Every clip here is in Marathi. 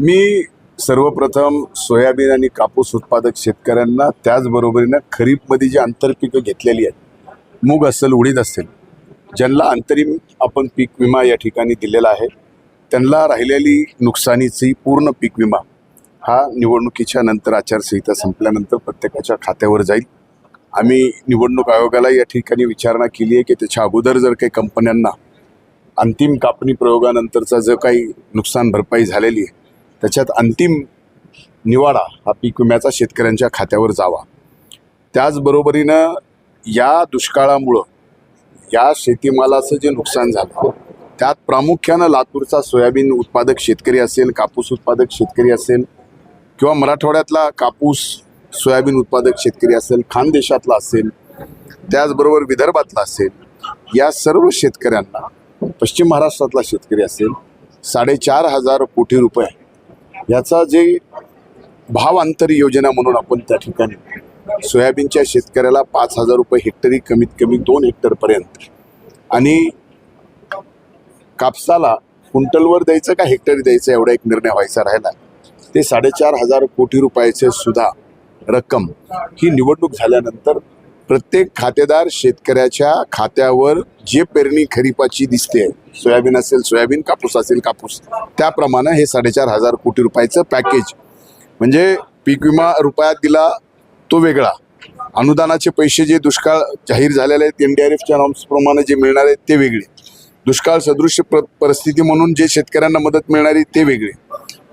मी सर्वप्रथम सोयाबीन आणि कापूस उत्पादक शेतकऱ्यांना त्याचबरोबरीनं खरीपमध्ये जी आंतरपिकं घेतलेली आहेत मूग असेल उडीद असेल ज्यांना अंतरिम आपण पीक विमा या ठिकाणी दिलेला आहे त्यांना राहिलेली नुकसानीची पूर्ण पीक विमा हा निवडणुकीच्या नंतर आचारसंहिता संपल्यानंतर प्रत्येकाच्या खात्यावर जाईल. आम्ही निवडणूक आयोगाला या ठिकाणी विचारणा केली आहे की त्याच्या अगोदर जर काही कंपन्यांना अंतिम कापणी प्रयोगानंतरचा जो काही नुकसान भरपाई झालेली आहे त्याच्यात अंतिम निवाडा हा पीक विम्याचा शेतकऱ्यांच्या खात्यावर जावा. त्याचबरोबरीनं या दुष्काळामुळं या शेतीमालाचं जे नुकसान झालं त्यात प्रामुख्यानं लातूरचा सोयाबीन उत्पादक शेतकरी असेल कापूस उत्पादक शेतकरी असेल किंवा मराठवाड्यातला कापूस सोयाबीन उत्पादक शेतकरी असेल खानदेशातला असेल त्याचबरोबर विदर्भातला असेल या सर्व शेतकऱ्यांना पश्चिम महाराष्ट्रातला शेतकरी असेल साडेचार हजार कोटी रुपये याचा जे भावांतर योजना म्हणून आपण त्या ठिकाणी सोयाबीनच्या शेतकऱ्याला पाच हजार रुपये हेक्टरी कमीत कमी दोन हेक्टरपर्यंत आणि कापसाला क्विंटलवर द्यायचं का हेक्टरी द्यायचं एवढा एक निर्णय व्हायचा राहिला. ते साडेचार हजार कोटी रुपयाचे सुद्धा रक्कम ही निवडणूक झाल्यानंतर प्रत्येक खातेदार शेतकऱ्याच्या खात्यावर जे पेरणी खरीपाची दिसते सोयाबीन असेल सोयाबीन कापूस असेल कापूस त्याप्रमाणे हे साडेचार हजार कोटी रुपयाचं पॅकेज. म्हणजे पीक विमा रुपयात दिला तो वेगळा. अनुदानाचे पैसे जे दुष्काळ जाहीर झालेले आहेत एन डी आर एफच्या नॉर्म्सप्रमाणे जे मिळणार आहेत ते वेगळे. दुष्काळ सदृश प्र परिस्थिती म्हणून जे शेतकऱ्यांना मदत मिळणारी ते वेगळे.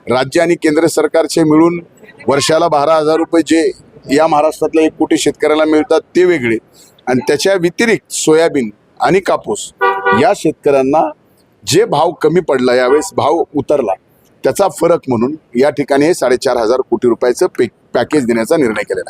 राज्य आणि केंद्र सरकारचे मिळून वर्षाला बारा हजार रुपये जे या महाराष्ट्रातल्या एक कोटी शेतकऱ्याला मिळतात ते वेगळे. आणि त्याच्या व्यतिरिक्त सोयाबीन आणि कापूस या शेतकऱ्यांना जे भाव कमी पडला यावेळेस भाव उतरला त्याचा फरक म्हणून या ठिकाणी साडेचार हजार कोटी रुपयाचं पे पॅकेज देण्याचा निर्णय केलेला आहे.